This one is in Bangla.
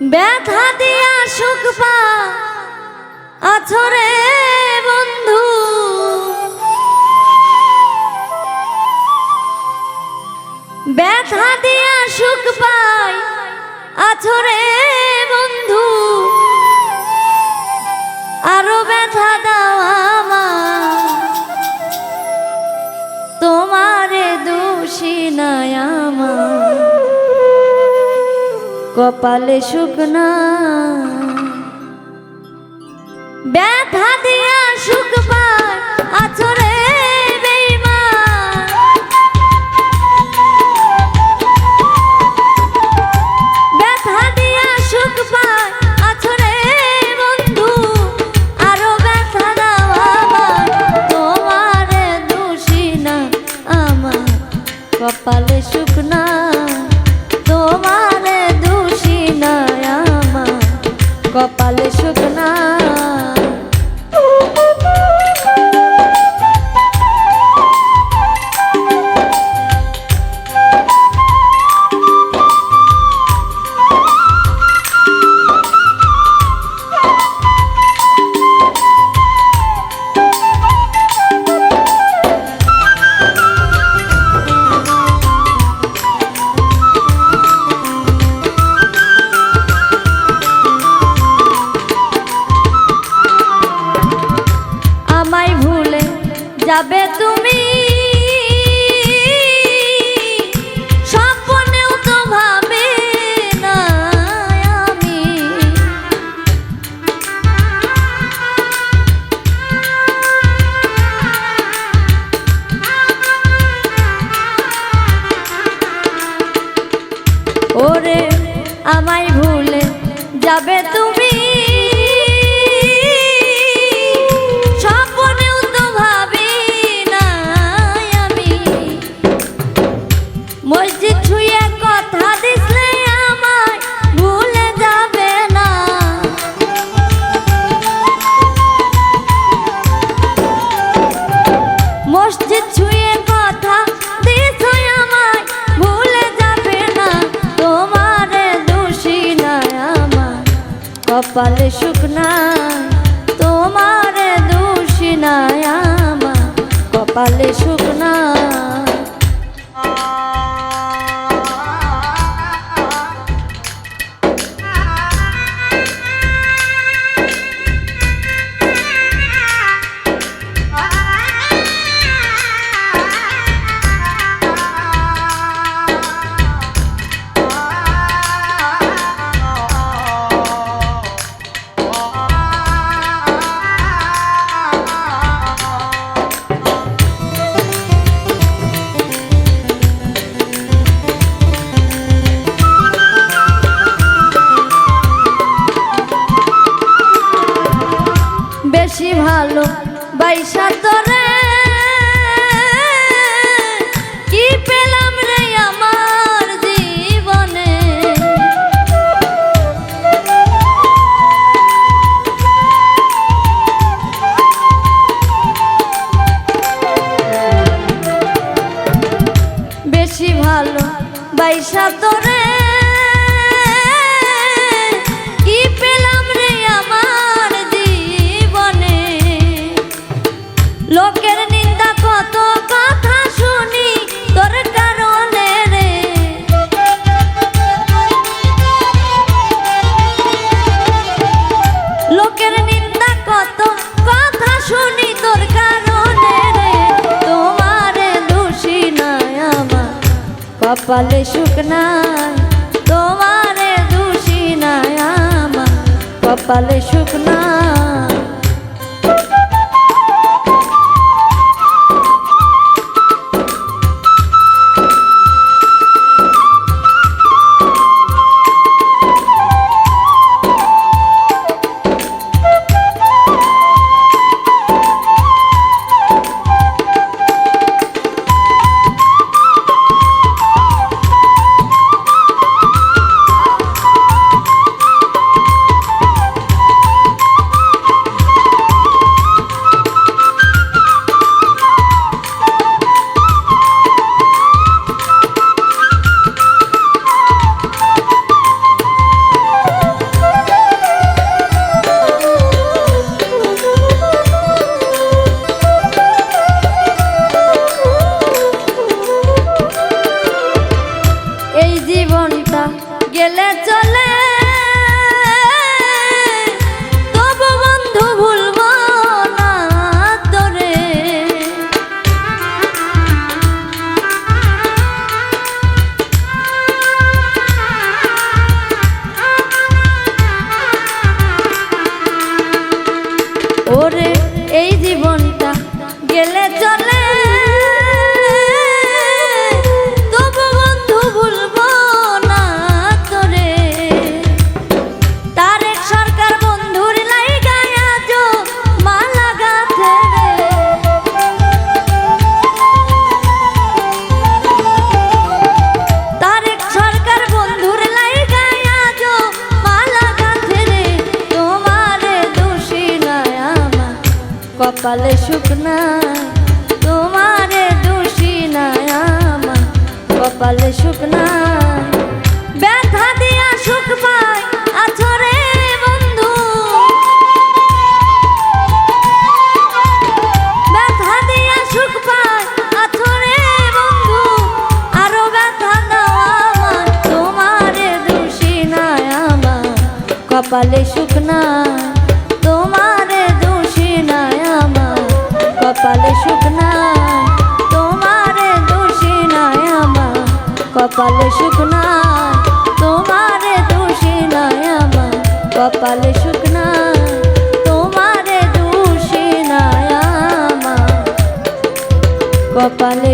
ব্যথা দিয়া সুখ পা। আছরে বন্ধু। ব্যথা দিয়া সুখ পাই আছরে বন্ধু। আরও ব্যথা দাও আমার তোমারে দোষী নয় আমার। কপালে শুকনা ব্যথা দিয়া শুকবার আচরে আমায় ভুলে যাবে তুমি। কপালে সু বেশি ভালো বাইশা তোরে বলে সুখ নাই তোমারে দোষী নাই আমার। কপালে সুখ কপালে নাই, তোমারে দোষী নয় আমার। কপালে নাই, ব্যথা দিয়া সুখ পাই, আছো রে বন্ধু। ব্যথা দিয়া সুখ পাই, আছো রে বন্ধু। আরও ব্যথা দাও আমার তোমারে দোষী নাই আমার। কপালে সুখ কপালে সুখ নাই তোমারে দোষী নাই আমার কপালে সুখ নাই তোমারে দোষী নাই আমার কপালে